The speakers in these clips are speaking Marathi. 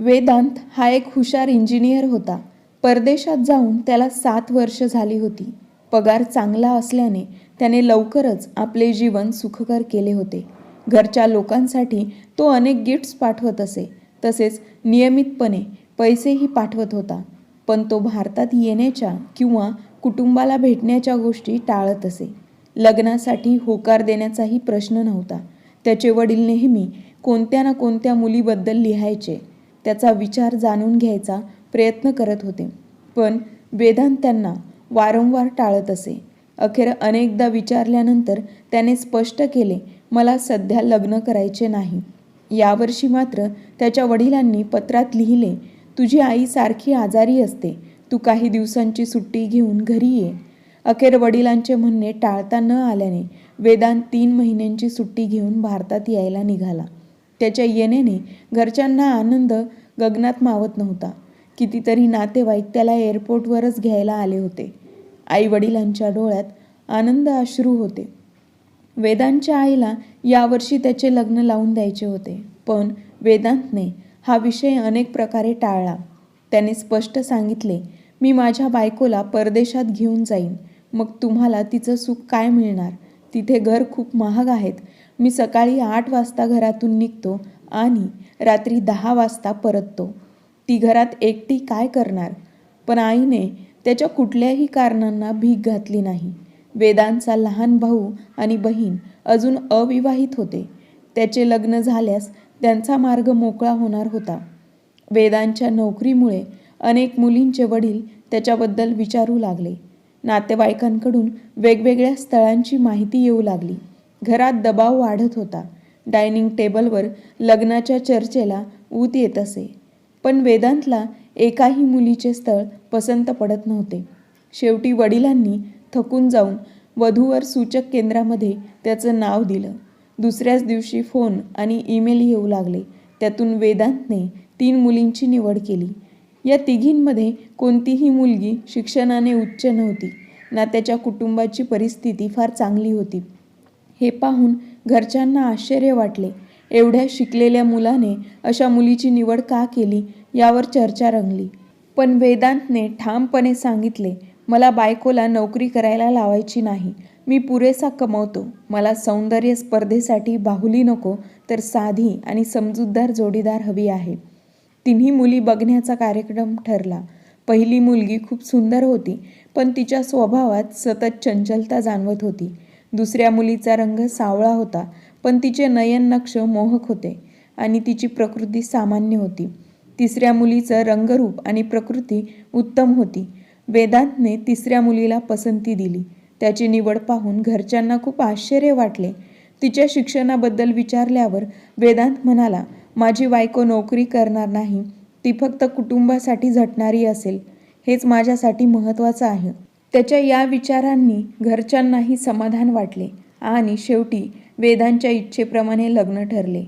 वेदांत हा एक हुशार इंजिनियर होता. परदेशात जाऊन त्याला सात वर्ष झाली होती. पगार चांगला असल्याने त्याने लवकरच आपले जीवन सुखकर केले होते. घरच्या लोकांसाठी तो अनेक गिफ्ट्स पाठवत असे. तसेच नियमितपणे पैसेही पाठवत होता. पण तो भारतात येण्याच्या किंवा कुटुंबाला भेटण्याच्या गोष्टी टाळत असे. लग्नासाठी होकार देण्याचाही प्रश्न नव्हता. त्याचे वडील नेहमी कोणत्या ना कोणत्या मुलीबद्दल लिहायचे. त्याचा विचार जाणून घ्यायचा प्रयत्न करत होते. पण वेदांत त्यांना वारंवार टाळत असे. अखेर अनेकदा विचारल्यानंतर त्याने स्पष्ट केले मला सध्या लग्न करायचे नाही. यावर्षी मात्र त्याच्या वडिलांनी पत्रात लिहिले तुझी आई सारखी आजारी असते. तू काही दिवसांची सुट्टी घेऊन घरी ये. अखेर वडिलांचे म्हणणे टाळता न आल्याने वेदांत तीन महिन्यांची सुट्टी घेऊन भारतात यायला निघाला. त्याच्या येण्याने घरच्यांना आनंद गगनात मावत नव्हता. कितीतरी नातेवाईक त्याला एअरपोर्टवरच घ्यायला आले होते. आई वडिलांच्या डोळ्यात आनंद अश्रू होते. वेदांतच्या आईला यावर्षी त्याचे लग्न लावून द्यायचे होते पण वेदांतने हा विषय अनेक प्रकारे टाळला. त्याने स्पष्ट सांगितले मी माझ्या बायकोला परदेशात घेऊन जाईन. मग तुम्हाला तिचं सुख काय मिळणार? तिथे घर खूप महाग आहेत. मी सकाळी आठ वाजता घरातून निघतो आणि रात्री दहा वाजता परततो. ती घरात एकटी काय करणार? पण आईने त्याच्या कुठल्याही कारणांना भीक घातली नाही. वेदांचा लहान भाऊ आणि बहीण अजून अविवाहित होते. त्याचे लग्न झाल्यास त्यांचा मार्ग मोकळा होणार होता. वेदांच्या नोकरीमुळे अनेक मुलींचे वडील त्याच्याबद्दल विचारू लागले. नातेवाईकांकडून वेगवेगळ्या स्थळांची माहिती येऊ लागली. घरात दबाव वाढत होता. डायनिंग टेबलवर लग्नाच्या चर्चेला ऊत येत असे. पण वेदांतला एकाही मुलीचे स्थळ पसंत पडत नव्हते. शेवटी वडिलांनी थकून जाऊन वधूवर सूचक केंद्रामध्ये त्याचं नाव दिलं. दुसऱ्याच दिवशी फोन आणि ईमेल येऊ लागले. त्यातून वेदांतने तीन मुलींची निवड केली. या तिघींमध्ये कोणतीही मुलगी शिक्षणाने उच्च नव्हती. ना त्याच्या कुटुंबाची परिस्थिती फार चांगली होती. हे पाहून घरच्यांना आश्चर्य वाटले. एवढ्या शिकलेल्या मुलाने अशा मुलीची निवड का केली यावर चर्चा रंगली. पण वेदांतने ठामपणे सांगितले मला बायकोला नोकरी करायला लावायची नाही. मी पुरेसा कमवतो. मला सौंदर्य स्पर्धेसाठी बाहुली नको तर साधी आणि समजूतदार जोडीदार हवी आहे. तिन्ही मुली बघण्याचा कार्यक्रम ठरला. पहिली मुलगी खूप सुंदर होती पण तिच्या स्वभावात सतत चंचलता जाणवत होती. दुसऱ्या मुलीचा रंग सावळा होता पण तिचे नयन नक्ष मोहक होते आणि तिची प्रकृती सामान्य होती. तिसऱ्या मुलीचं रंगरूप आणि प्रकृती उत्तम होती. वेदांतने तिसऱ्या मुलीला पसंती दिली. त्याची निवड पाहून घरच्यांना खूप आश्चर्य वाटले. तिच्या शिक्षणाबद्दल विचारल्यावर वेदांत म्हणाला माझी बायको नोकरी करणार नाही. ती फक्त कुटुंबासाठी झटणारी असेल. हेच माझ्यासाठी महत्त्वाचं आहे. त्याच्या या विचारांनी घरच्यांनाही समाधान वाटले आणि शेवटी वेदांच्या इच्छेप्रमाणे लग्न ठरले.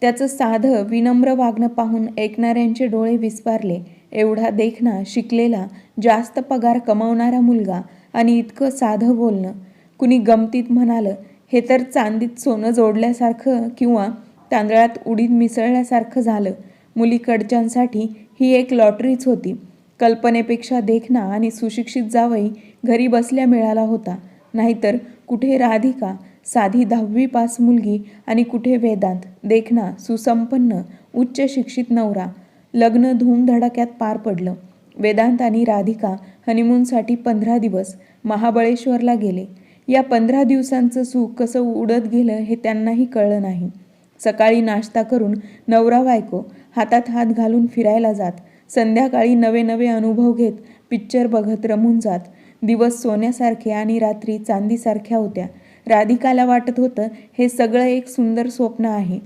त्याचं साधं विनम्र वागणं पाहून ऐकणाऱ्यांचे डोळे विस्पारले एवढा देखणा शिकलेला जास्त पगार कमावणारा मुलगा आणि इतकं साधं बोलणं. कुणी गमतीत म्हणालं हे तर चांदीत सोनं जोडल्यासारखं किंवा तांदळात उडीद मिसळल्यासारखं झालं. मुलीकडच्यांसाठी ही एक लॉटरीच होती. कल्पनेपेक्षा देखणा आणि सुशिक्षित जावई घरी बसल्या मिळाला होता. नाहीतर कुठे राधिका साधी दहावी पास मुलगी आणि कुठे वेदांत देखणा सुसंपन्न उच्च शिक्षित नवरा. लग्न धूमधडाक्यात पार पडलं. वेदांत आणि राधिका हनीमूनसाठी पंधरा दिवस महाबळेश्वरला गेले. या पंधरा दिवसांचं सुख कसं उडत गेलं हे त्यांनाही कळलं नाही. सकाळी नाश्ता करून नवरा बायको हातात हात घालून फिरायला जात. संध्याकाळी नवे नवे अनुभव घेत पिक्चर बघत रमून जात. दिवस सोन्यासारखे आणि रात्री चांदीसारख्या होत्या. राधिकाला वाटत होतं हे सगळं एक सुंदर स्वप्न आहे.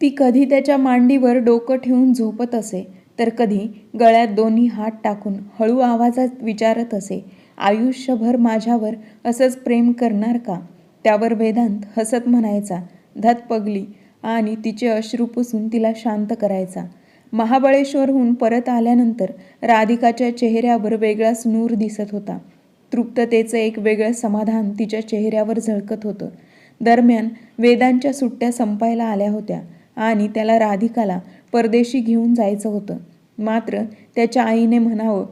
ती कधी त्याच्या मांडीवर डोकं ठेवून झोपत असे तर कधी गळ्यात दोन्ही हात टाकून हळू आवाजात विचारत असे आयुष्यभर माझ्यावर असंच प्रेम करणार का? त्यावर वेदांत हसत म्हणायचा धत पगली. आणि तिचे अश्रू पुसून तिला शांत करायचा. महाबळेश्वरहून परत आल्यानंतर राधिकाच्या चेहऱ्यावर वेगळाच नूर दिसत होता. तृप्ततेचं एक वेगळं समाधान तिच्या चेहऱ्यावर झळकत होतं. दरम्यान वेदांच्या सुट्ट्या संपायला आल्या होत्या आणि त्याला राधिकाला परदेशी घेऊन जायचं होतं. मात्र त्याच्या आईने म्हणावं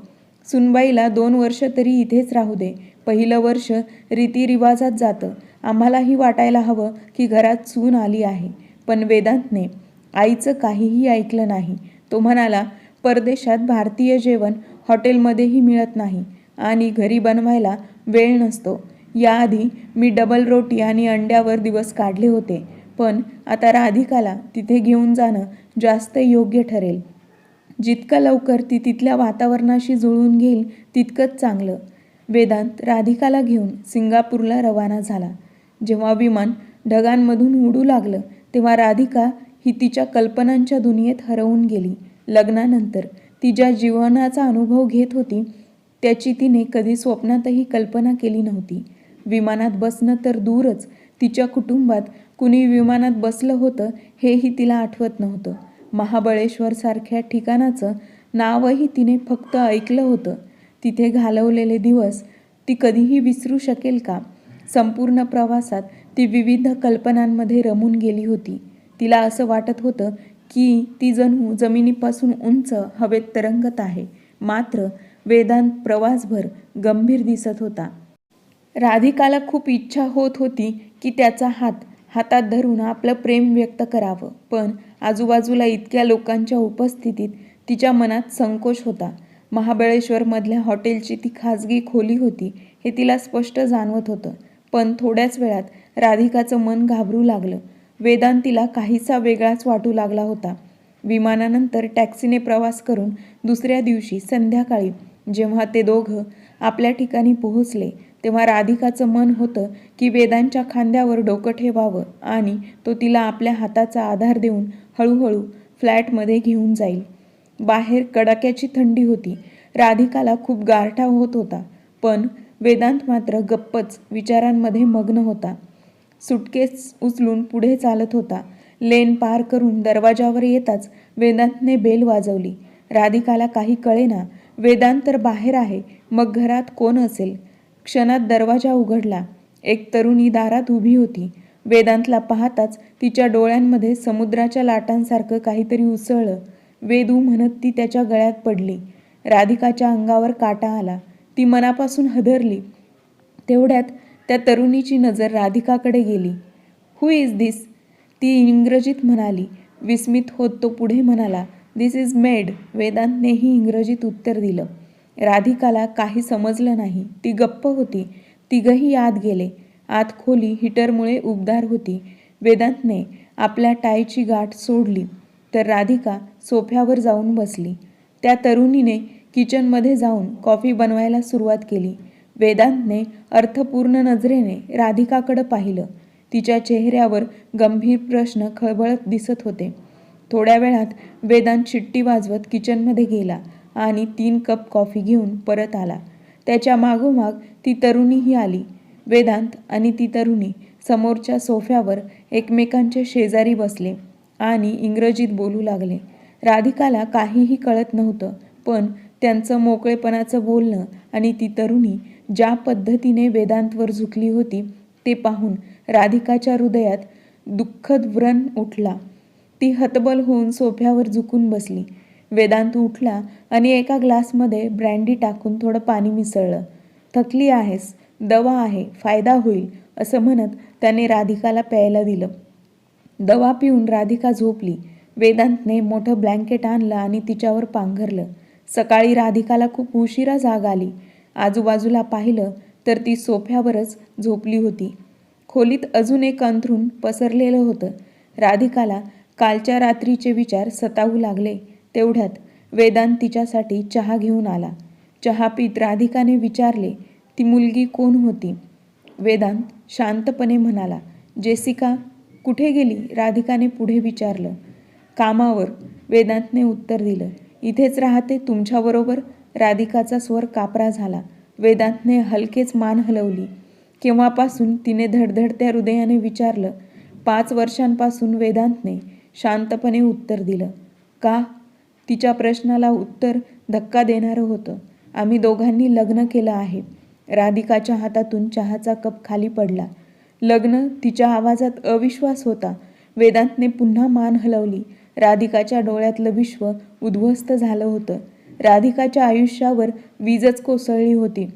सुनबाईला दोन वर्ष तरी इथेच राहू दे. पहिलं वर्ष रीतिरिवाजात जातं. आम्हालाही वाटायला हवं की घरात सून आली आहे पण वेदांतने आईचं काहीही ऐकलं नाही. तो म्हणाला परदेशात भारतीय जेवण हॉटेलमध्येही मिळत नाही आणि घरी बनवायला वेळ नसतो. याआधी मी डबल रोटी आणि अंड्यावर दिवस काढले होते पण आता राधिकाला तिथे घेऊन जाणं जास्त योग्य ठरेल. जितकं लवकर ती तिथल्या वातावरणाशी जुळून घेईल तितकंच चांगलं. वेदांत राधिकाला घेऊन सिंगापूरला रवाना झाला. जेव्हा विमान ढगांमधून उडू लागलं तेव्हा राधिका ही तिच्या कल्पनांच्या दुनियेत हरवून गेली. लग्नानंतर ती ज्या जीवनाचा अनुभव घेत होती त्याची तिने कधी स्वप्नातही कल्पना केली नव्हती. विमानात बसणं तर दूरच तिच्या कुटुंबात कुणी विमानात बसलं होतं हेही तिला आठवत नव्हतं. महाबळेश्वरसारख्या ठिकाणाचं नावही तिने फक्त ऐकलं होतं. तिथे घालवलेले दिवस ती कधीही विसरू शकेल का? संपूर्ण प्रवासात ती विविध कल्पनांमध्ये रमून गेली होती. तिला असं वाटत होतं की ती जणू जमिनीपासून उंच हवेत तरंगत आहे. मात्र वेदांत प्रवासभर गंभीर दिसत होता. राधिकाला खूप इच्छा होत होती की त्याचा हात हातात धरून आपलं प्रेम व्यक्त करावं. पण आजूबाजूला इतक्या लोकांच्या उपस्थितीत तिच्या मनात संकोच होता. महाबळेश्वरमधल्या हॉटेलची ती खाजगी खोली होती हे तिला स्पष्ट जाणवत होतं. पण थोड्याच वेळात राधिकाचं मन घाबरू लागलं. वेदांतीला काहीसा वेगळाच वाटू लागला होता. विमानानंतर टॅक्सीने प्रवास करून दुसऱ्या दिवशी संध्याकाळी जेव्हा ते दोघं आपल्या ठिकाणी पोहोचले तेव्हा राधिकाचं मन होतं की वेदांच्या खांद्यावर डोकं ठेवावं आणि तो तिला आपल्या हाताचा आधार देऊन हळूहळू फ्लॅटमध्ये घेऊन जाईल. बाहेर कडाक्याची थंडी होती. राधिकाला खूप गारठा होत होता पण वेदांत मात्र गप्पच विचारांमध्ये मग्न होता. सुटकेस उचलून पुढे चालत होता. लेन पार करून दरवाजावर येताच वेदांतने बेल वाजवली. राधिकाला काही कळेना. वेदांत तर बाहेर आहे. मग घरात कोण असेल? क्षणात दरवाजा उघडला. एक तरुणी दारात उभी होती. वेदांतला पाहताच तिच्या डोळ्यांमध्ये समुद्राच्या लाटांसारखं काहीतरी उसळलं. वेदू म्हणत ती त्याच्या गळ्यात पडली. राधिकाच्या अंगावर काटा आला. ती मनापासून हदरली. तेवढ्यात त्या तरुणीची नजर राधिकाकडे गेली. हु इज दिस ती इंग्रजीत म्हणाली. विस्मित होत तो पुढे म्हणाला दिस इज मेड वेदांतनेही इंग्रजीत उत्तर दिलं. राधिकाला काही समजलं नाही. ती गप्प होती. तिघही आत गेले. आत खोली हिटरमुळे उबदार होती. वेदांतने आपल्या टायची गाठ सोडली. तर राधिका सोफ्यावर जाऊन बसली. त्या तरुणीने किचनमध्ये जाऊन कॉफी बनवायला सुरुवात केली. वेदांतने अर्थपूर्ण नजरेने राधिकाकडं पाहिलं. तिच्या चेहऱ्यावर गंभीर प्रश्न खळबळत दिसत होते. थोड्या वेळात वेदांत शिट्टी वाजवत किचनमध्ये गेला आणि तीन कप कॉफी घेऊन परत आला. त्याच्या मागोमाग ती तरुणीही आली. वेदांत आणि ती तरुणी समोरच्या सोफ्यावर एकमेकांच्या शेजारी बसले आणि इंग्रजीत बोलू लागले. राधिकाला काहीही कळत नव्हतं पण त्यांचं मोकळेपणाचं बोलणं आणि ती तरुणी ज्या पद्धतीने वेदांतवर झुकली होती ते पाहून राधिकाच्या हृदयात दुःखद व्रण उठला. ती हतबल होऊन सोफ्यावर झुकून बसली. वेदांत उठला आणि एका ग्लासमध्ये ब्रँडी टाकून थोडं पाणी मिसळलं. थकली आहेस दवा आहे फायदा होईल असं म्हणत त्याने राधिकाला प्यायला दिलं. दवा पिऊन राधिका झोपली. वेदांतने मोठं ब्लँकेट आणलं आणि तिच्यावर पांघरलं. सकाळी राधिकाला खूप उशिरा जाग आली. आजूबाजूला पाहिलं तर ती सोफ्यावरच झोपली होती. खोलीत अजून एक अंथरूण पसरलेलं होतं. राधिकाला कालच्या रात्रीचे विचार सतावू लागले. तेवढ्यात वेदांत तिच्यासाठी चहा घेऊन आला. चहा पीत राधिकाने विचारले ती मुलगी कोण होती? वेदांत शांतपणे म्हणाला जेसिका कुठे गेली? राधिकाने पुढे विचारलं. कामावर वेदांतने उत्तर दिलं इथेच राहते तुमच्याबरोबर? राधिकाचा स्वर कापरा झाला. वेदांतने हलकेच मान हलवली. केव्हापासून तिने धडधडत्या हृदयाने विचारलं पाच वर्षांपासून वेदांतने शांतपणे उत्तर दिलं. का? तिच्या प्रश्नाला उत्तर धक्का देणारं होतं. आम्ही दोघांनी लग्न केलं आहे. राधिकाच्या हातातून चहाचा कप खाली पडला. लग्न तिच्या आवाजात अविश्वास होता. वेदांतने पुन्हा मान हलवली. राधिकाच्या डोळ्यातलं विश्व उद्ध्वस्त झालं होतं. राधिकाच्या आयुष्यावर वीजच कोसळली होती.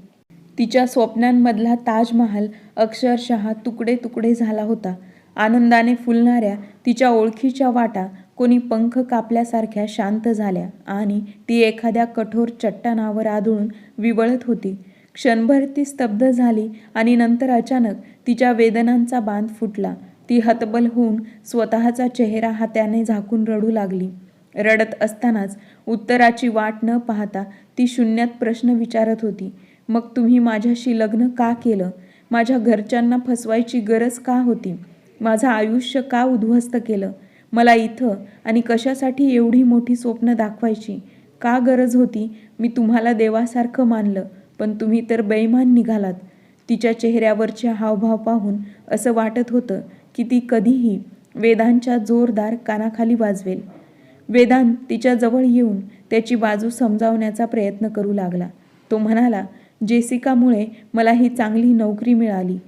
तिच्या स्वप्नांमधला ताजमहाल अक्षरशः तुकडे तुकडे झाला होता. आनंदाने फुलणाऱ्या तिच्या ओळखीच्या वाटा कोणी पंख कापल्यासारख्या शांत झाल्या आणि ती एखाद्या कठोर चट्टानावर आदळून विवळत होती. क्षणभर ती स्तब्ध झाली आणि नंतर अचानक तिच्या वेदनांचा बांध फुटला. ती हतबल होऊन स्वतःचा चेहरा हात्याने झाकून रडू लागली. रडत असतानाच उत्तराची वाट न पाहता ती शून्यात प्रश्न विचारत होती मग तुम्ही माझ्याशी लग्न का केलं? माझ्या घरच्यांना फसवायची गरज का होती? माझं आयुष्य का उद्ध्वस्त केलं? मला इथं आणि कशासाठी एवढी मोठी स्वप्न दाखवायची? का गरज होती? मी तुम्हाला देवासारखं मानलं पण तुम्ही तर बेईमान निघालात. तिच्या चेहऱ्यावरचे हावभाव पाहून असं वाटत होतं की ती कधीही वेदांच्या जोरदार कानाखाली वाजवेल. वेदांत तिच्याजवळ येऊन त्याची बाजू समजावण्याचा प्रयत्न करू लागला. तो म्हणाला जेसिकामुळे मला ही चांगली नोकरी मिळाली.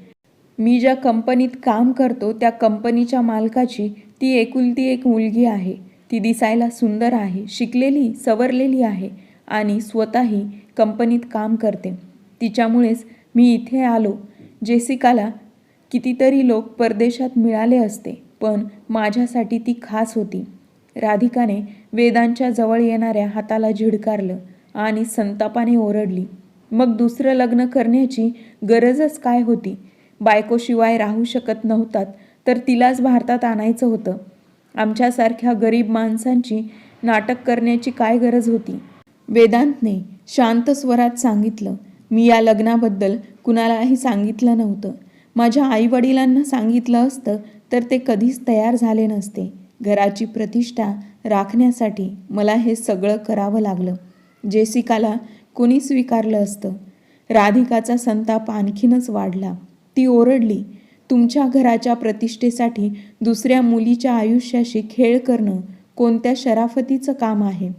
मी ज्या कंपनीत काम करतो त्या कंपनीच्या मालकाची ती एकुलती एक मुलगी आहे. ती दिसायला सुंदर आहे शिकलेली सवरलेली आहे आणि स्वतःही कंपनीत काम करते. तिच्यामुळेच मी इथे आलो. जेसिकाला कितीतरी लोक परदेशात मिळाले असते पण माझ्यासाठी ती खास होती. राधिकाने वेदांच्या जवळ येणाऱ्या हाताला झिडकारलं आणि संतापाने ओरडली मग दुसरं लग्न करण्याची गरजच काय होती? बायकोशिवाय राहू शकत नव्हतात तर तिलाच भारतात आणायचं होतं. आमच्यासारख्या गरीब माणसांची नाटक करण्याची काय गरज होती? वेदांतने शांत स्वरात सांगितलं मी या लग्नाबद्दल कुणालाही सांगितलं नव्हतं. माझ्या आईवडिलांना सांगितलं असतं तर ते कधीच तयार झाले नसते. घराची प्रतिष्ठा राखण्यासाठी मला हे सगळं करावं लागलं. जेसिकाला कोणी स्वीकारलं असतं? राधिकाचा संताप आणखीनच वाढला. ती ओरडली तुमच्या घराच्या प्रतिष्ठेसाठी दुसऱ्या मुलीच्या आयुष्याशी खेळ करणं कोणत्या शराफतीचं काम आहे?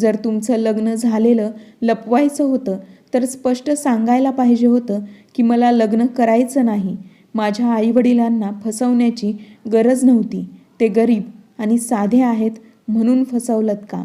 जर तुमचं लग्न झालेलं लपवायचं होतं तर स्पष्ट सांगायला पाहिजे होतं की मला लग्न करायचं नाही. माझ्या आईवडिलांना फसवण्याची गरज नव्हती. ते गरीब आणि साधे आहेत म्हणून फसवलत का?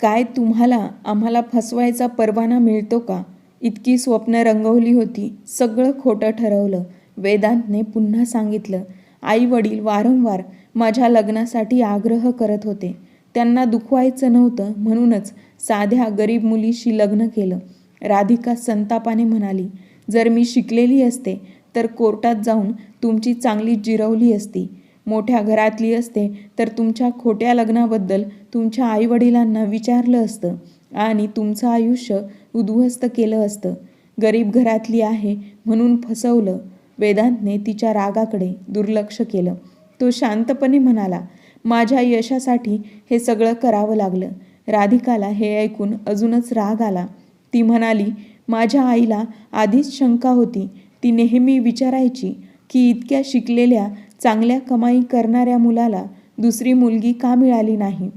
काय तुम्हाला आम्हाला फसवायचा परवाना मिळतो का? इतकी स्वप्न रंगवली होती. सगळं खोटं ठरवलं. वेदांतने पुन्हा सांगितलं आई वडील वारंवार माझ्या लग्नासाठी आग्रह करत होते. त्यांना दुखवायचं नव्हतं म्हणूनच साध्या गरीब मुलीशी लग्न केलं. राधिका संतापाने म्हणाली जर मी शिकलेली असते तर कोर्टात जाऊन तुमची चांगली जिरवली असती. मोठ्या घरातली असते तर तुमच्या खोट्या लग्नाबद्दल तुमच्या आईवडिलांना विचारलं असतं आणि तुमचं आयुष्य उद्ध्वस्त केलं असतं. गरीब घरातली आहे म्हणून फसवलं. वेदांतने तिच्या रागाकडे दुर्लक्ष केलं. तो शांतपणे म्हणाला माझ्या यशासाठी हे सगळं करावं लागलं. राधिकाला हे ऐकून अजूनच राग आला. ती म्हणाली माझ्या आईला आधीच शंका होती. ती नेहमी विचारायची की इतक्या शिकलेल्या चांगल्या कमाई करणाऱ्या मुलाला दुसरी मुलगी का मिळाली नाही?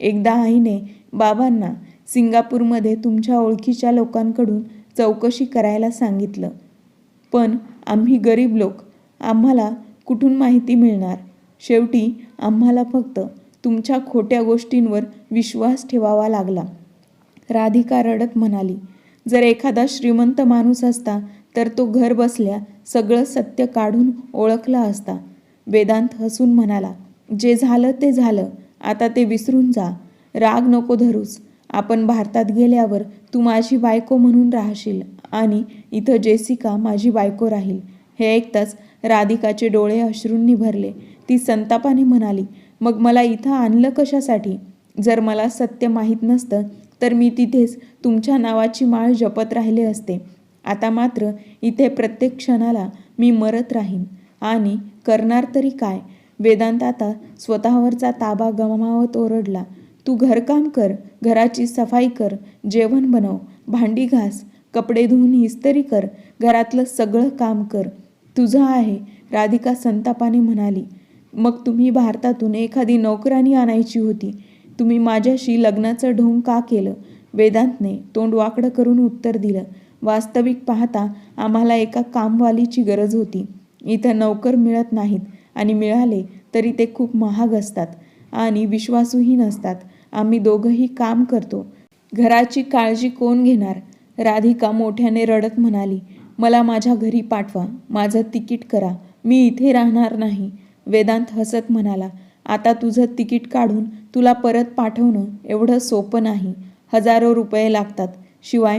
एकदा आईने बाबांना सिंगापूरमध्ये तुमच्या ओळखीच्या लोकांकडून चौकशी करायला सांगितलं. पण आम्ही गरीब लोक. आम्हाला कुठून माहिती मिळणार? शेवटी आम्हाला फक्त तुमच्या खोट्या गोष्टींवर विश्वास ठेवावा लागला. राधिका रडत म्हणाली जर एखादा श्रीमंत माणूस असता तर तो घर बसल्या सगळं सत्य काढून ओळखला असता. वेदांत हसून म्हणाला जे झालं ते झालं. आता ते विसरून जा. राग नको धरूस. आपण भारतात गेल्यावर तू माझी बायको म्हणून राहशील आणि इथं जेसिका माझी बायको राहील. हे ऐकताच राधिकाचे डोळे अश्रूंनी भरले. ती संतापाने म्हणाली मग मला इथं आणलं कशासाठी? जर मला सत्य माहीत नसतं तर मी तिथेच तुमच्या नावाची माळ जपत राहिले असते. आता मात्र इथे प्रत्येक क्षणाला मी मरत राहीन. आणि करणार तरी काय? वेदांत आता स्वतःवरचा ताबा गमावत ओरडला. तू घरकाम कर घराची सफाई कर जेवण बनव भांडी घास कपडे धुवून इस्त्री कर घरातलं सगळं काम कर. तुझं आहे राधिका संतापाने म्हणाली. मग तुम्ही भारतातून एखादी नोकरानी आणायची होती. तुम्ही माझ्याशी लग्नाचं ढोंग का केलं? वेदांतने तोंड वाकडं करून उत्तर दिलं. वास्तविक पाहता आम्हाला एका कामवालीची गरज होती. इथं नोकर मिळत नाहीत आणि मिळाले तरी ते खूप महाग असतात आणि विश्वासूही नसतात. आम्ही दोघंही काम करतो. घराची काळजी कोण घेणार? राधिका मोठ्याने रडत म्हणाली मला माझ्या घरी पाठवा माझं तिकीट करा मी इथे राहणार नाही. वेदांत हसत म्हणाला आता तुझं तिकीट काढून तुला परत पाठवणं एवढं सोपं नाही. हजारो रुपये लागतात. शिवाय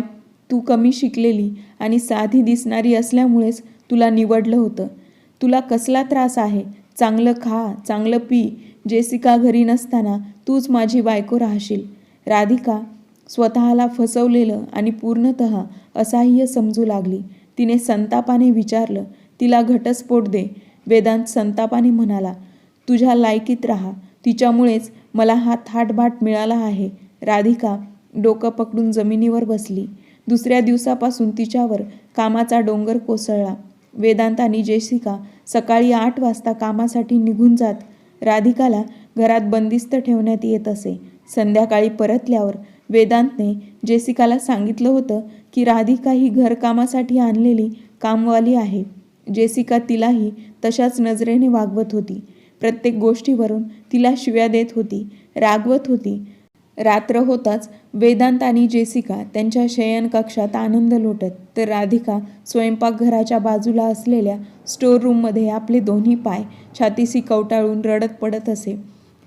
तू कमी शिकलेली आणि साधी दिसणारी असल्यामुळेच तुला निवडलं होतं. तुला कसला त्रास आहे? चांगलं खा चांगलं पी. जेसिका घरी नसताना तूच माझी बायको राहशील. राधिका स्वतःला फसवलेलं आणि पूर्णत असहाय्य समजू लागली. तिने संतापाने विचारलं तिला घटस्फोट दे. वेदांत संतापाने म्हणाला तुझ्या लायकीत राहा. तिच्यामुळेच मला हा थाटबाट मिळाला आहे. राधिका डोकं पकडून जमिनीवर बसली. दुसऱ्या दिवसापासून तिच्यावर कामाचा डोंगर कोसळला. वेदांत आणि जेसिका सकाळी आठ वाजता कामासाठी निघून जात. राधिकाला घरात बंदिस्त ठेवण्यात येत असे. संध्याकाळी परतल्यावर वेदांतने जेसिकाला सांगितलं होतं की राधिका ही घरकामासाठी आणलेली कामवाली आहे. जेसिका तिलाही तशाच नजरेने वागवत होती. प्रत्येक गोष्टीवरून तिला शिव्या देत होती रागवत होती रात्र होताच वेदांत आणि जेसिका त्यांच्या शयनकक्षात आनंद लोटत तर राधिका स्वयंपाकघराच्या बाजूला असलेल्या स्टोर रूममध्ये आपले दोन्ही पाय छातीशी कवटाळून रडत पडत असे.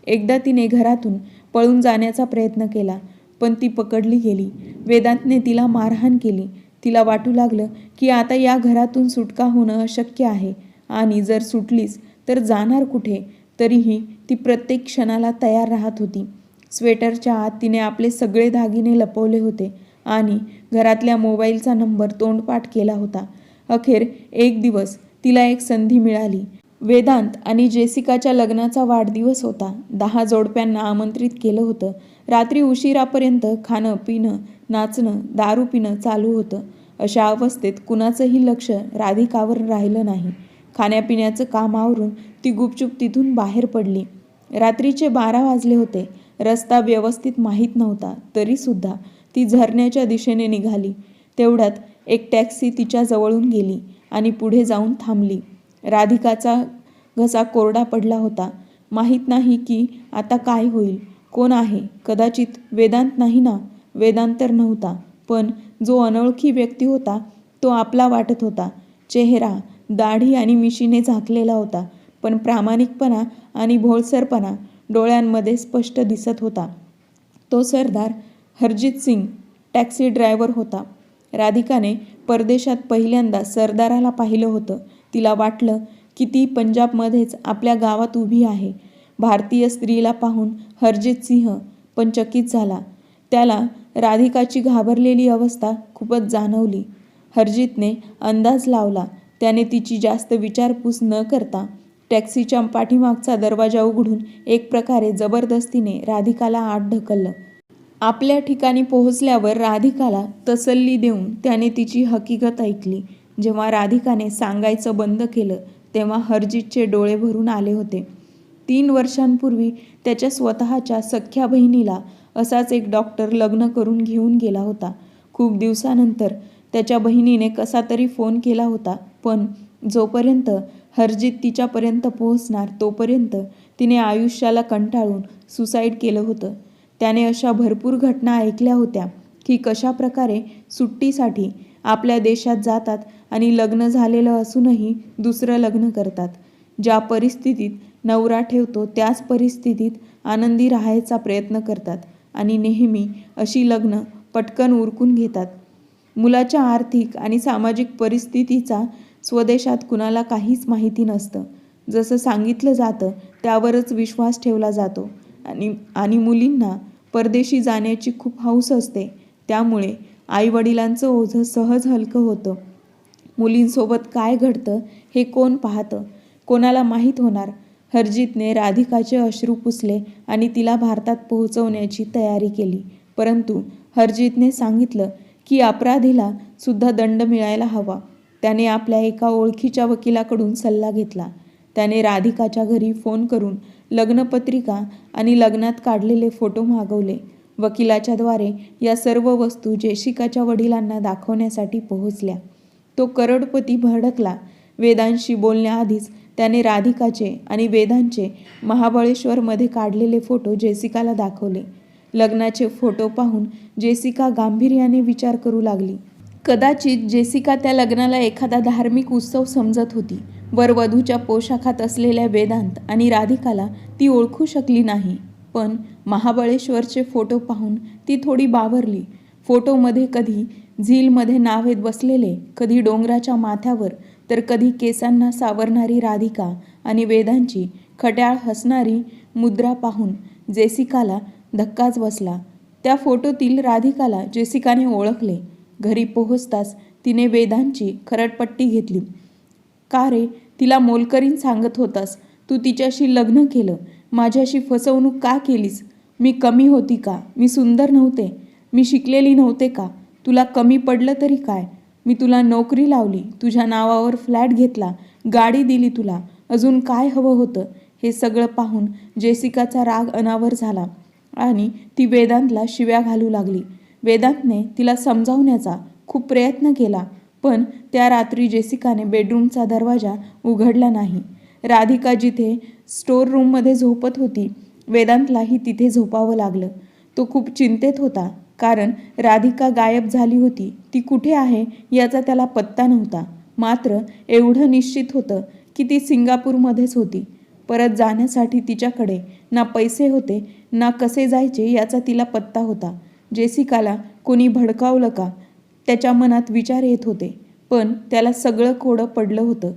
एकदा तिने घरातून पळून जाण्याचा प्रयत्न केला पण ती पकडली गेली. वेदांतने तिला मारहाण केली. तिला वाटू लागलं की आता या घरातून सुटका होणं अशक्य आहे आणि जर सुटलीच तर जाणार कुठे? तरीही ती प्रत्येक क्षणाला तयार राहत होती. स्वेटरच्या आत तिने आपले सगळे दागिने लपवले होते आणि घरातल्या मोबाईलचा नंबर तोंडपाठ केला होता. अखेर एक दिवस तिला एक संधी मिळाली. वेदांत आणि जेसिकाच्या लग्नाचा वाढदिवस होता. दहा जोडप्यांना आमंत्रित केलं होतं. रात्री उशिरापर्यंत खाणं पिणं नाचणं दारू पिणं चालू होतं. अशा अवस्थेत कुणाचंही लक्ष राधिकावर राहिलं नाही. खाण्यापिण्याचं काम आवरून ती गुपचूप तिथून बाहेर पडली. रात्रीचे बारा वाजले होते. रस्ता व्यवस्थित माहीत नव्हता तरीसुद्धा ती झरण्याच्या दिशेने निघाली. तेवढ्यात एक टॅक्सी तिच्या जवळून गेली आणि पुढे जाऊन थांबली. राधिकाचा घसा कोरडा पडला होता. माहीत नाही की आता काय होईल. कोण आहे? कदाचित वेदांत नाही ना? वेदांत तर नव्हता पण जो अनोळखी व्यक्ती होता तो आपला वाटत होता. चेहरा दाढी आणि मिशीने झाकलेला होता पण प्रामाणिकपणा आणि भोळसरपणा डोळ्यांमध्ये स्पष्ट दिसत होता. तो सरदार हरजित सिंग टॅक्सी ड्रायव्हर होता. राधिकाने परदेशात पहिल्यांदा सरदाराला पाहिलं होतं. तिला वाटलं की ती पंजाबमध्येच आपल्या गावात उभी आहे. भारतीय स्त्रीला पाहून हरजित सिंह पण चकित झाला. त्याला राधिकाची घाबरलेली अवस्था खूपच जाणवली. हरजितने अंदाज लावला त्याने तिची जास्त विचारपूस न करता टॅक्सीच्या पाठीमागचा दरवाजा उघडून एक प्रकारे जबरदस्तीने राधिकाला आत ढकललं. आपल्या ठिकाणी पोहोचल्यावर राधिकाला तसल्ली देऊन त्याने तिची हकीकत ऐकली. जेव्हा राधिकाने सांगायचं बंद केलं तेव्हा हरजितचे डोळे भरून आले होते. तीन वर्षांपूर्वी त्याच्या स्वतःच्या सख्ख्या बहिणीला असाच एक डॉक्टर लग्न करून घेऊन गेला होता. खूप दिवसानंतर त्याच्या बहिणीने कसा तरी फोन केला होता पण जोपर्यंत हरजित तिच्यापर्यंत पोहोचणार तोपर्यंत तिने आयुष्याला कंटाळून सुसाईड केलं होतं. त्याने अशा भरपूर घटना ऐकल्या होत्या की कशा प्रकारे सुट्टीसाठी आपल्या देशात जातात आणि लग्न झालेलं असूनही दुसरं लग्न करतात. ज्या परिस्थितीत नवरा ठेवतो त्याच परिस्थितीत आनंदी राहायचा प्रयत्न करतात आणि नेहमी अशी लग्न पटकन उरकून घेतात. मुलाच्या आर्थिक आणि सामाजिक परिस्थितीचा स्वदेशात कुणाला काहीच माहिती नसतं. जसं सांगितलं जातं त्यावरच विश्वास ठेवला जातो. आणि आणि मुलींना परदेशी जाण्याची खूप हौस असते. त्यामुळे आईवडिलांचं ओझं सहज हलकं होतं. मुलींसोबत काय घडतं हे कोण पाहतं? कोणाला माहीत होणार? हरजितने राधिकाचे अश्रू पुसले आणि तिला भारतात पोहोचवण्याची तयारी केली. परंतु हरजितने सांगितलं की अपराधीला सुद्धा दंड मिळायला हवा. त्याने आपल्या एका ओळखीच्या वकिलाकडून सल्ला घेतला. त्याने राधिकाच्या घरी फोन करून लग्नपत्रिका आणि लग्नात काढलेले फोटो मागवले. वकिलाच्याद्वारे या सर्व वस्तू जेशिकाच्या वडिलांना दाखवण्यासाठी पोहोचल्या. तो करोडपती भडकला. वेदांशी बोलण्याआधीच त्याने राधिकाचे आणि वेदांचे महाबळेश्वरमध्ये काढलेले फोटो जेसिकाला दाखवले. लग्नाचे फोटो पाहून जेसिका गांभीर्याने विचार करू लागली. कदाचित जेसिका त्या लग्नाला एखादा धार्मिक उत्सव समजत होती. वर वधूच्या पोशाखात असलेल्या वेदांत आणि राधिकाला ती ओळखू शकली नाही. पण महाबळेश्वरचे फोटो पाहून ती थोडी बावरली. फोटोमध्ये कधी झीलमध्ये नावेत बसलेले कधी डोंगराच्या माथ्यावर तर कधी केसांना सावरणारी राधिका आणि वेदांची खट्याळ हसणारी मुद्रा पाहून जेसिकाला धक्काच बसला. त्या फोटोतील राधिकाला जेसिकाने ओळखले. घरी पोहोचताच तिने वेदांची खरडपट्टी घेतली. का रे तिला मोलकरीन सांगत होतास? तू तिच्याशी लग्न केलं. माझ्याशी फसवणूक का केलीस? मी कमी होती का? मी सुंदर नव्हते. मी शिकलेली नव्हते का? तुला कमी पडलं तरी काय? मी तुला नोकरी लावली. तुझ्या नावावर फ्लॅट घेतला. गाडी दिली तुला. अजून काय हवं होतं? हे सगळं पाहून जेसिकाचा राग अनावर झाला आणि ती वेदांतला शिव्या घालू लागली. वेदांतने तिला समजावण्याचा खूप प्रयत्न केला पण त्या रात्री जेसिकाने बेडरूमचा दरवाजा उघडला नाही. राधिका जिथे स्टोर रूममध्ये झोपत होती वेदांतलाही तिथे झोपावं लागलं. तो खूप चिंतेत होता कारण राधिका गायब झाली होती. ती कुठे आहे याचा त्याला पत्ता नव्हता. मात्र एवढं निश्चित होतं की ती सिंगापूरमध्येच होती. परत जाण्यासाठी तिच्याकडे ना पैसे होते ना कसे जायचे याचा तिला पत्ता होता. जेसिकाला कोणी भडकावलं का? त्याच्या मनात विचार येत होते पण त्याला सगळं कोडं पडलं होतं.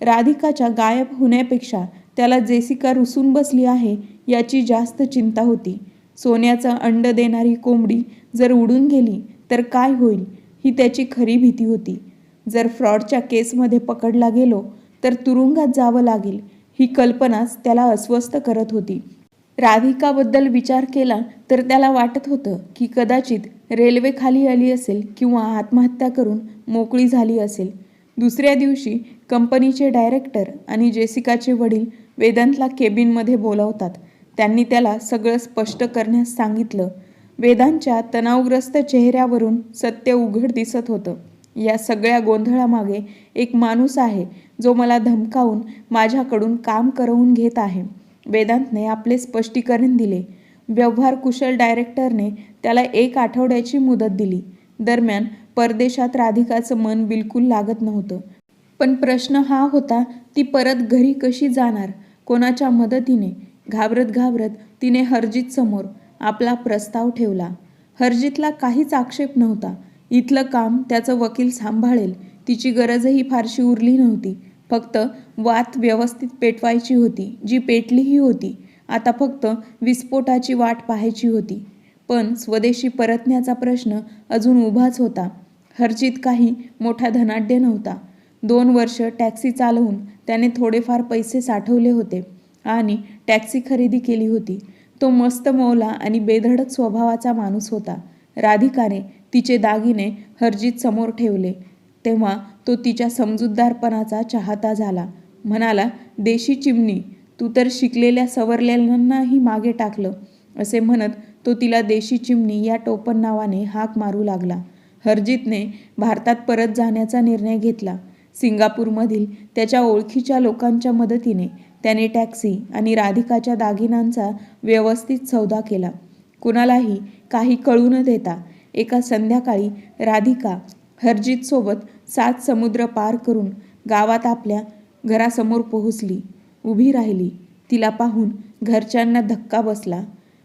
राधिकाच्या गायब होण्यापेक्षा त्याला जेसिका रुसून बसली आहे याची जास्त चिंता होती. सोन्याचं अंड देणारी कोंबडी जर उडून गेली तर काय होईल ही त्याची खरी भीती होती. जर फ्रॉडच्या केसमध्ये पकडला गेलो तर तुरुंगात जावं लागेल ही कल्पनाच त्याला अस्वस्थ करत होती. राधिकाबद्दल विचार केला तर त्याला वाटत होतं की कदाचित रेल्वे खाली आली असेल किंवा आत्महत्या करून मोकळी झाली असेल. दुसऱ्या दिवशी कंपनीचे डायरेक्टर आणि जेसिकाचे वडील वेदांतला केबिनमध्ये बोलावतात. त्यांनी त्याला सगळं स्पष्ट करण्यास सांगितलं. वेदांच्या तणावग्रस्त चेहऱ्यावरून सत्य उघड दिसत होतं. या सगळ्या गोंधळामागे एक माणूस आहे जो मला धमकावून माझ्याकडून काम करवून घेत आहे. वेदांतने आपले स्पष्टीकरण दिले. व्यवहार कुशल डायरेक्टरने त्याला एक आठवड्याची मुदत दिली. दरम्यान परदेशात राधिकाचं मन बिलकुल लागत नव्हतं. पण प्रश्न हा होता ती परत घरी कशी जाणार? कोणाच्या मदतीने? घाबरत घाबरत तिने हरजित समोर आपला प्रस्ताव ठेवला. हरजितला काहीच आक्षेप नव्हता. इथलं काम त्याचं वकील सांभाळेल. तिची गरजही फारशी उरली नव्हती. फक्त वात व्यवस्थित पेटवायची होती जी पेटलीही होती. आता फक्त विस्फोटाची वाट पाहायची होती. पण स्वदेशी परतण्याचा प्रश्न अजून उभाच होता. हर्षित काही मोठा धनाढ्य नव्हता. दोन वर्ष टॅक्सी चालवून त्याने थोडेफार पैसे साठवले होते आणि टॅक्सी खरेदी केली होती. तो मस्त मौला आणि बेधडक स्वभावाचा माणूस होता. राधिकाने तिचे दागिने हर्जित समोर ठेवले. तेव्हा तो तिच्या समजूतदारपणाचा चाहता झाला. म्हणाला देशी चिमणी तू तर शिकलेल्या सवरलेल्यांनाही मागे टाकलं असे म्हणत तो तिला देशी चिमणी या टोपण नावाने हाक मारू लागला. हरजितने भारतात परत जाण्याचा निर्णय घेतला. सिंगापूरमधील त्याच्या ओळखीच्या लोकांच्या मदतीने त्याने टॅक्सी आणि राधिकाच्या दागिन्यांचा व्यवस्थित सौदा केला. कुणालाही काही कळू न देता एका संध्याकाळी राधिका हरजितसोबत सात समुद्र पार करून गावात आपल्या घरासमोर पोहोचली. उभी राहिली. तिला पाहून घरच्यांना धक्का बसला.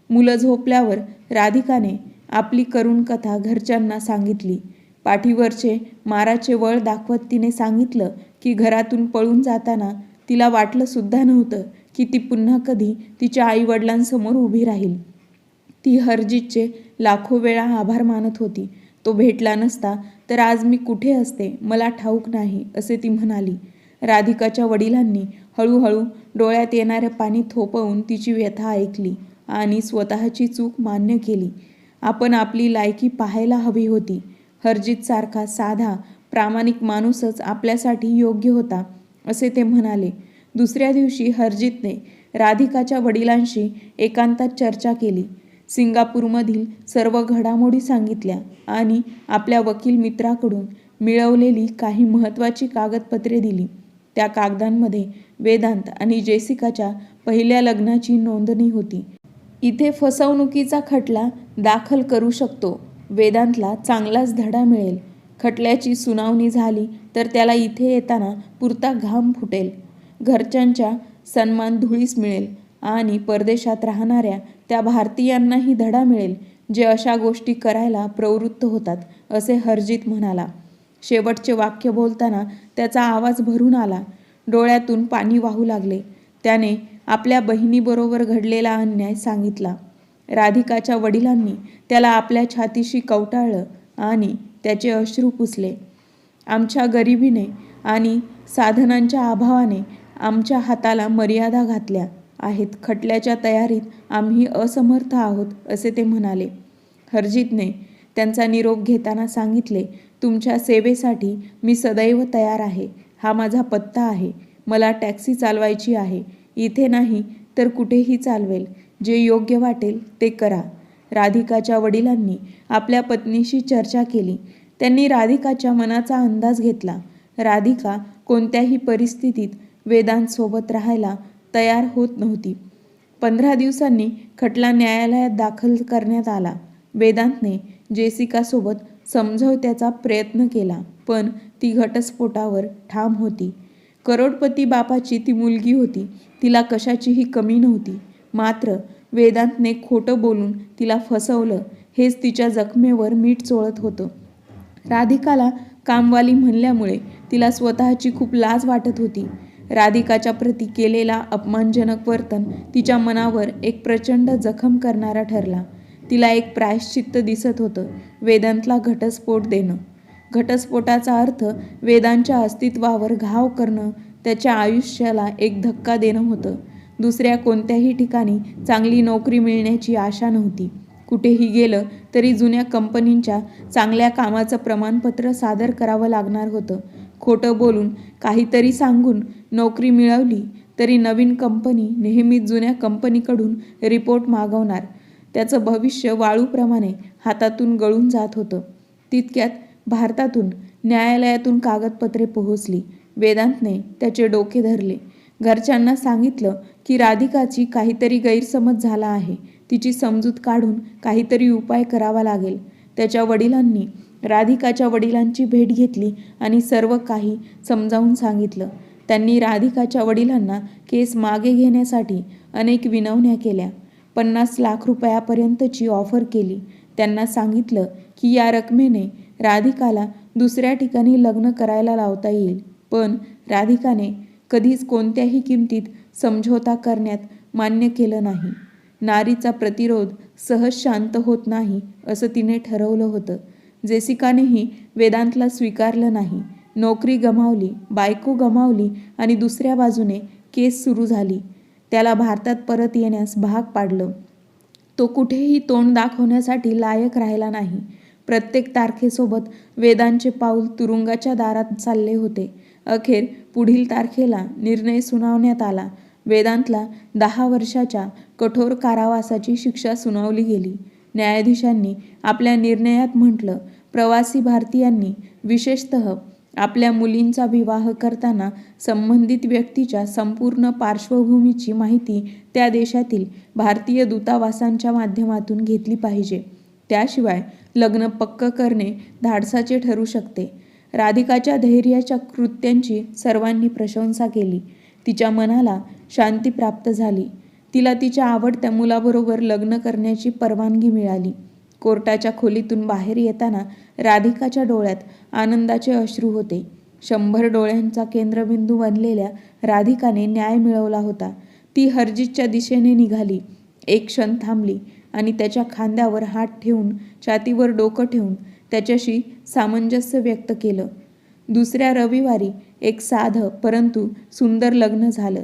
मुलं झोपल्यावर राधिकाने आपली करुण कथा घरच्यांना सांगितली. पाठीवरचे माराचे वळ दाखवत तिने सांगितलं की घरातून पळून जाताना तिला वाटलं सुद्धा नव्हतं की ती पुन्हा कधी तिच्या आईवडिलांसमोर उभी राहील. ती हरजितचे लाखो वेळा आभार मानत होती. तो भेटला नसता तर आज मी कुठे असते? मला ठाऊक नाही असे ती म्हणाली. राधिकाच्या वडिलांनी हळूहळू डोळ्यात येणारे पाणी थोपवून तिची व्यथा ऐकली आणि स्वतःची चूक मान्य केली. आपण आपली लायकी पाहायला हवी होती. हरजितसारखा साधा प्रामाणिक माणूसच आपल्यासाठी योग्य होता असे ते म्हणाले. दुसऱ्या दिवशी हरजितने राधिकाच्या वडिलांशी एकांतात चर्चा केली. सिंगापूरमधील सर्व घडामोडी सांगितल्या आणि आपल्या वकील मित्राकडून मिळवलेली काही महत्त्वाची कागदपत्रे दिली. त्या कागदांमध्ये वेदांत आणि जेसिकाच्या पहिल्या लग्नाची नोंदणी होती. इथे फसवणुकीचा खटला दाखल करू शकतो. वेदांतला चांगलाच धडा मिळेल. खटल्याची सुनावणी झाली तर त्याला इथे येताना पुरता घाम फुटेल. घरच्यांच्या सन्मान धुळीस मिळेल आणि परदेशात राहणाऱ्या त्या भारतीयांनाही धडा मिळेल जे अशा गोष्टी करायला प्रवृत्त होतात असे हरजित म्हणाला. शेवटचे वाक्य बोलताना त्याचा आवाज भरून आला. डोळ्यातून पाणी वाहू लागले. त्याने आपल्या बहिणीबरोबर घडलेला अन्याय सांगितला. राधिकाच्या वडिलांनी त्याला आपल्या छातीशी कवटाळलं आणि त्याचे अश्रू पुसले. आमच्या गरिबीने आणि साधनांच्या अभावाने आमच्या हाताला मर्यादा घातल्या. आहेत. खटल्याच्या तयारीत आम्ही असमर्थ आहोत असे ते म्हणाले. हरजितने त्यांचा निरोप घेताना सांगितले तुमच्या सेवेसाठी मी सदैव तयार आहे. हा माझा पत्ता आहे. मला टॅक्सी चालवायची आहे. इथे नाही तर कुठेही चालवेल. जे योग्य वाटेल ते करा. राधिकाच्या वडिलांनी आपल्या पत्नीशी चर्चा केली. त्यांनी राधिकाच्या मनाचा अंदाज घेतला. राधिका कोणत्याही परिस्थितीत वेदांसोबत राहायला तयार होत नव्हती. पंधरा दिवसांनी खटला न्यायालयात दाखल करण्यात आला. वेदांतने जेसिकासोबत समझवत्याचा प्रयत्न केला पण ती घटस्फोटावर ठाम होती. करोडपती बापाची ती मुलगी होती. तिला कशाचीही कमी नव्हती. मात्र वेदांतने खोटं बोलून तिला फसवलं हेच तिच्या जखमेवर मीठ चोळत होतं. राधिकाला कामवाली म्हणल्यामुळे तिला स्वतःची खूप लाज वाटत होती. राधिकाच्या प्रती केलेला अपमानजनक वर्तन तिच्या मनावर एक प्रचंड जखम करणारा ठरला. तिला एक प्रायश्चित्त दिसत होतं वेदांतला घटस्फोट देणं. घटस्फोटाचा अर्थ वेदांच्या अस्तित्वावर घाव करणं त्याच्या आयुष्याला एक धक्का देणं होतं. दुसऱ्या कोणत्याही ठिकाणी चांगली नोकरी मिळण्याची आशा नव्हती. कुठेही गेलं तरी जुन्या कंपनींच्या चांगल्या कामाचं प्रमाणपत्र सादर करावं लागणार होतं. खोटं बोलून काहीतरी सांगून नोकरी मिळवली तरी नवीन कंपनी नेहमीच जुन्या कंपनीकडून रिपोर्ट मागवणार. त्याचं भविष्य वाळूप्रमाणे हातातून गळून जात होतं. तितक्यात भारतातून न्यायालयातून कागदपत्रे पोहोचली. वेदांतने त्याचे डोके धरले. घरच्यांना सांगितलं की राधिकाची काहीतरी गैरसमज झाला आहे. तिची समजूत काढून काहीतरी उपाय करावा लागेल. त्याच्या वडिलांनी राधिकाच्या वडिलांची भेट घेतली आणि सर्व काही समजावून सांगितलं. त्यांनी राधिकाच्या वडिलांना केस मागे घेण्यासाठी अनेक विनवण्या केल्या. पन्नास लाख रुपयापर्यंतची ऑफर केली. त्यांना सांगितलं की या रकमेने राधिकाला दुसऱ्या ठिकाणी लग्न करायला लावता येईल. पण राधिकाने कधीच कोणत्याही किमतीत समझोता करण्यात मान्य केलं नाही. नारीचा प्रतिरोध सहज शांत होत नाही असं तिने ठरवलं होतं. जेसिकानेही वेदांतला स्वीकारलं नाही. नोकरी गमावली बायको गमावली आणि दुसऱ्या बाजूने केस सुरू झाली. त्याला भारतात परत येण्यास भाग पाडलं. तो कुठेही तोंड दाखवण्यासाठी लायक राहिला नाही. प्रत्येक तारखेसोबत वेदांचे पाऊल तुरुंगाच्या दारात चालले होते. अखेर पुढील तारखेला निर्णय सुनावण्यात आला. वेदांतला दहा वर्षाच्या कठोर कारावासाची शिक्षा सुनावली गेली. न्यायाधीशांनी आपल्या निर्णयात म्हटलं प्रवासी भारतीयांनी विशेषतः आपल्या मुलींचा विवाह करताना संबंधित व्यक्तीच्या संपूर्ण पार्श्वभूमीची माहिती त्या देशातील भारतीय दूतावासांच्या माध्यमातून घेतली पाहिजे. त्याशिवाय लग्न पक्क करणे धाडसाचे ठरू शकते. राधिकाच्या धैर्याच्या कृत्यांची सर्वांनी प्रशंसा केली. तिच्या मनाला शांती प्राप्त झाली. तिला तिच्या आवडत्या मुलाबरोबर लग्न करण्याची परवानगी मिळाली. कोर्टाच्या खोलीतून बाहेर येताना राधिकाच्या डोळ्यात आनंदाचे अश्रू होते. शंभर डोळ्यांचा केंद्रबिंदू बनलेल्या राधिकाने न्याय मिळवला होता. ती हरजितच्या दिशेने निघाली. एक क्षण थांबली आणि त्याच्या खांद्यावर हात ठेवून छातीवर डोकं ठेवून त्याच्याशी सामंजस्य व्यक्त केलं. दुसऱ्या रविवारी एक साधं परंतु सुंदर लग्न झालं.